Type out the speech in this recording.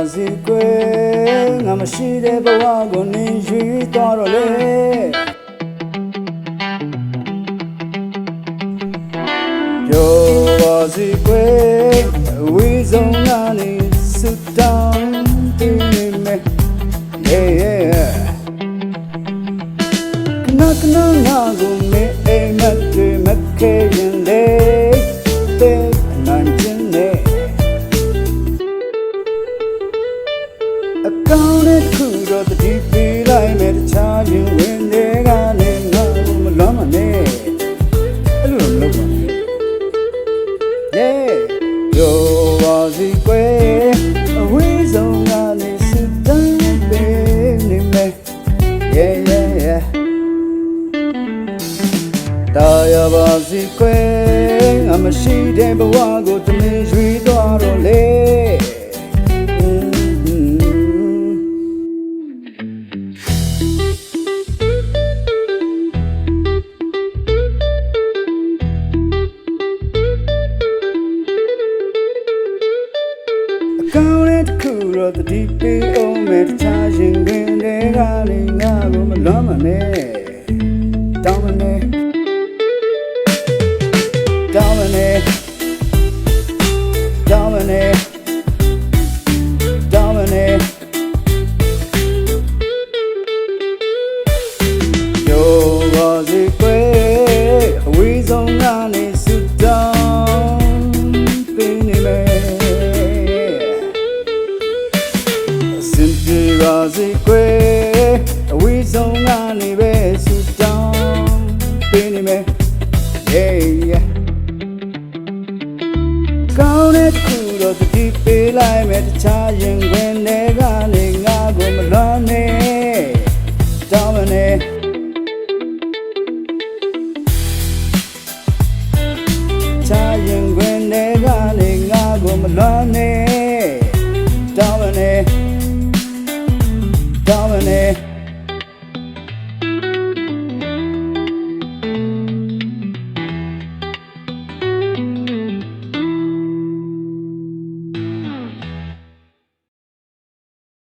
ငါမရှိတဲ့ဘဝကိုနင်ရွေးသွားတော့လေပြောပါစီကွယ်အဝေးဆုံးကနေစွတောင်းတင်နေမယ် yeah yeah ခဏခဏငါကိုမေးအိမ်မက် ကောင့်နဲ့ခုတော့တတိပေးလိုက်မယ်တခြားရင်ဝင်တွေကနေငါကိုမလွမ်းမနဲ့အဲ့လိုမလုပ်ပါနဲ့ yeah ပြောပါစီကွယ်အဝေးဆုံးကနေစတမ်းပေးနေမယ် yeah yeah yeah တာယာပါစီကွယ်ငါမရှိတဲ့ဘဝကိုတမင်ရွေး တစ်ခုတော့တတိပေးအောင်မဲ့တခြားရင်တွင်တွေကလည်းငါ့ကိုမလွမ်းမနဲ့တောင်းမနဲ့တောင်းမနဲ့ စေကွယ်အဝေးဆုံးကနေပဲဆူတောင်းပေးနေမယ် yeah yeah ကောင်းတဲ့တစ်ခုတော့တတိပေးလိုက်မယ်တခြားရင်ခွင်တွေကနေငါကိုမလွမ်းနဲ့တောင်းမနဲ့ချာရင်ခွင်တွေကနေငါကိုမလွမ်းနဲ့